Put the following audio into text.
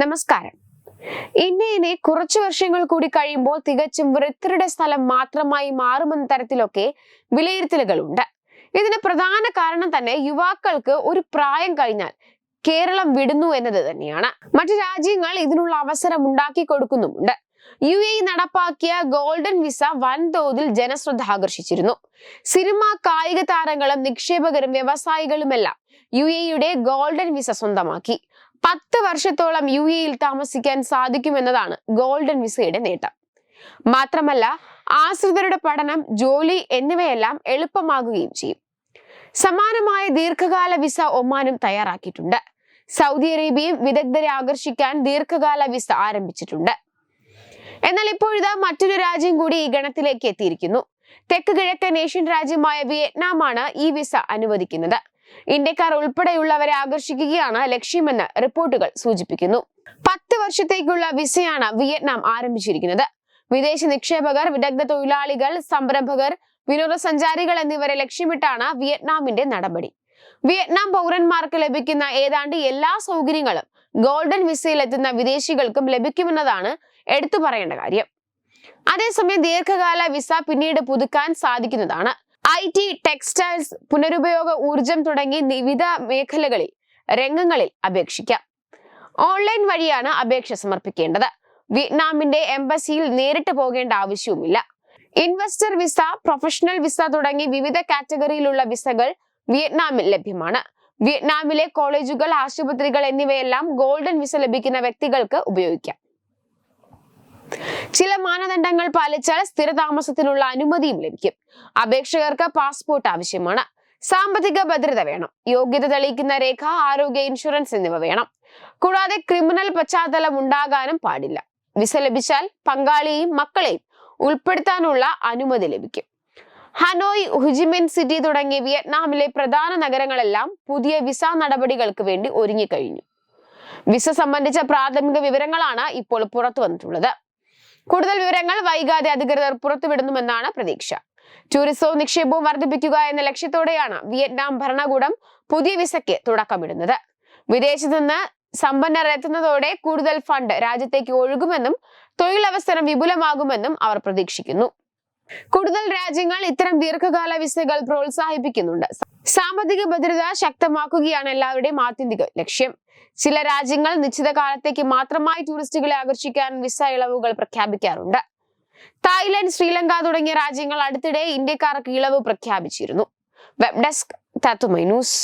നമസ്കാരം. ഇന്ത്യയിലെ കുറച്ചു വർഷങ്ങൾ കൂടി കഴിയുമ്പോൾ തികച്ചും വൃദ്ധരുടെ സ്ഥലം മാത്രമായി മാറുമെന്ന തരത്തിലൊക്കെ വിലയിരുത്തലുകളുണ്ട്. ഇതിന് പ്രധാന കാരണം തന്നെ യുവാക്കൾക്ക് ഒരു പ്രായം കഴിഞ്ഞാൽ കേരളം വിടുന്നു എന്നത് തന്നെയാണ്. മറ്റു രാജ്യങ്ങൾ ഇതിനുള്ള അവസരം ഉണ്ടാക്കി കൊടുക്കുന്നുമുണ്ട്. യു എ നടപ്പാക്കിയ ഗോൾഡൻ വിസ വൻതോതിൽ ജനശ്രദ്ധ ആകർഷിച്ചിരുന്നു. സിനിമ കായിക താരങ്ങളും നിക്ഷേപകരും വ്യവസായികളുമെല്ലാം യു എയുടെ ഗോൾഡൻ വിസ സ്വന്തമാക്കി. പത്ത് വർഷത്തോളം യു എയിൽ താമസിക്കാൻ സാധിക്കുമെന്നതാണ് ഗോൾഡൻ വിസയുടെ നേട്ടം. മാത്രമല്ല ആശ്രിതരുടെ പഠനം ജോലി എന്നിവയെല്ലാം എളുപ്പമാകുകയും ചെയ്യും. സമാനമായ ദീർഘകാല വിസ ഒമാനും തയ്യാറാക്കിയിട്ടുണ്ട്. സൗദി അറേബ്യയും വിദഗ്ധരെ ആകർഷിക്കാൻ ദീർഘകാല വിസ ആരംഭിച്ചിട്ടുണ്ട്. എന്നാൽ ഇപ്പോഴിതാ മറ്റൊരു രാജ്യം കൂടി ഈ ഗണത്തിലേക്ക് എത്തിയിരിക്കുന്നു. തെക്ക് കിഴക്കൻ ഏഷ്യൻ രാജ്യമായ വിയറ്റ്നാമാണ് ഈ വിസ അനുവദിക്കുന്നത്. ഇന്ത്യക്കാർ ഉൾപ്പെടെയുള്ളവരെ ആകർഷിക്കുകയാണ് ലക്ഷ്യമെന്ന് റിപ്പോർട്ടുകൾ സൂചിപ്പിക്കുന്നു. പത്ത് വർഷത്തേക്കുള്ള വിസയാണ് വിയറ്റ്നാം ആരംഭിച്ചിരിക്കുന്നത്. വിദേശ നിക്ഷേപകർ വിദഗ്ധ തൊഴിലാളികൾ സംരംഭകർ വിനോദസഞ്ചാരികൾ എന്നിവരെ ലക്ഷ്യമിട്ടാണ് വിയറ്റ്നാമിന്റെ നടപടി. വിയറ്റ്നാം പൗരന്മാർക്ക് ലഭിക്കുന്ന ഏതാണ്ട് എല്ലാ സൗകര്യങ്ങളും ഗോൾഡൻ വിസയിൽ എത്തുന്ന വിദേശികൾക്കും ലഭിക്കുമെന്നതാണ് എടുത്തു പറയേണ്ട കാര്യം. അതേസമയം ദീർഘകാല വിസ പിന്നീട് പുതുക്കാൻ സാധിക്കുന്നതാണ്. ഐ ടി ടെക്സ്റ്റൈൽസ് പുനരുപയോഗ ഊർജം തുടങ്ങി വിവിധ മേഖലകളിൽ രംഗങ്ങളിൽ അപേക്ഷിക്കാം. ഓൺലൈൻ വഴിയാണ് അപേക്ഷ സമർപ്പിക്കേണ്ടത്. വിയറ്റ്നാമിന്റെ എംബസിയിൽ നേരിട്ട് പോകേണ്ട ആവശ്യവുമില്ല. ഇൻവെസ്റ്റർ വിസ പ്രൊഫഷണൽ വിസ തുടങ്ങി വിവിധ കാറ്റഗറിയിലുള്ള വിസകൾ വിയറ്റ്നാമിൽ ലഭ്യമാണ്. വിയറ്റ്നാമിലെ കോളേജുകൾ ആശുപത്രികൾ എന്നിവയെല്ലാം ഗോൾഡൻ വിസ ലഭിക്കുന്ന വ്യക്തികൾക്ക് ഉപയോഗിക്കാം. ചില മാനദണ്ഡങ്ങൾ പാലിച്ചാൽ സ്ഥിരതാമസത്തിനുള്ള അനുമതിയും ലഭിക്കും. അപേക്ഷകർക്ക് പാസ്പോർട്ട് ആവശ്യമാണ്. സാമ്പത്തിക ഭദ്രത വേണം. യോഗ്യത തെളിയിക്കുന്ന രേഖ ആരോഗ്യ ഇൻഷുറൻസ് എന്നിവ വേണം. കൂടാതെ ക്രിമിനൽ പശ്ചാത്തലം ഉണ്ടാകാനും പാടില്ല. വിസ ലഭിച്ചാൽ പങ്കാളിയെയും മക്കളെയും ഉൾപ്പെടുത്താനുള്ള അനുമതി ലഭിക്കും. ഹനോയ് ഹുജിമിൻ സിറ്റി തുടങ്ങിയ വിയറ്റ്നാമിലെ പ്രധാന നഗരങ്ങളെല്ലാം പുതിയ വിസ നടപടികൾക്ക് വേണ്ടി ഒരുങ്ങിക്കഴിഞ്ഞു. വിസ സംബന്ധിച്ച പ്രാഥമിക വിവരങ്ങളാണ് ഇപ്പോൾ പുറത്തു വന്നിട്ടുള്ളത്. കൂടുതൽ വിവരങ്ങൾ വൈകാതെ അധികൃതർ പുറത്തുവിടുന്നുമെന്നാണ് പ്രതീക്ഷ. ടൂറിസവും നിക്ഷേപവും വർദ്ധിപ്പിക്കുക എന്ന ലക്ഷ്യത്തോടെയാണ് വിയറ്റ്നാം ഭരണകൂടം പുതിയ വിസയ്ക്ക് തുടക്കമിടുന്നത്. വിദേശത്ത് നിന്ന് സമ്പന്നർ എത്തുന്നതോടെ കൂടുതൽ ഫണ്ട് രാജ്യത്തേക്ക് ഒഴുകുമെന്നും തൊഴിലവസരം വിപുലമാകുമെന്നും അവർ പ്രതീക്ഷിക്കുന്നു. കൂടുതൽ രാജ്യങ്ങൾ ഇത്തരം ദീർഘകാല വിസകൾ പ്രോത്സാഹിപ്പിക്കുന്നുണ്ട്. സാമ്പത്തിക ഭദ്രത ശക്തമാക്കുകയാണ് എല്ലാവരുടെയും ആത്യന്തിക ലക്ഷ്യം. ചില രാജ്യങ്ങൾ നിശ്ചിത കാലത്തേക്ക് മാത്രമായി ടൂറിസ്റ്റുകളെ ആകർഷിക്കാൻ വിസ ഇളവുകൾ പ്രഖ്യാപിക്കാറുണ്ട്. തായ്ലൻഡ് ശ്രീലങ്ക തുടങ്ങിയ രാജ്യങ്ങൾ അടുത്തിടെ ഇന്ത്യക്കാർക്ക് ഇളവ് പ്രഖ്യാപിച്ചിരുന്നു. വെബ് ഡെസ്ക് തത്തുമൈ ന്യൂസ്.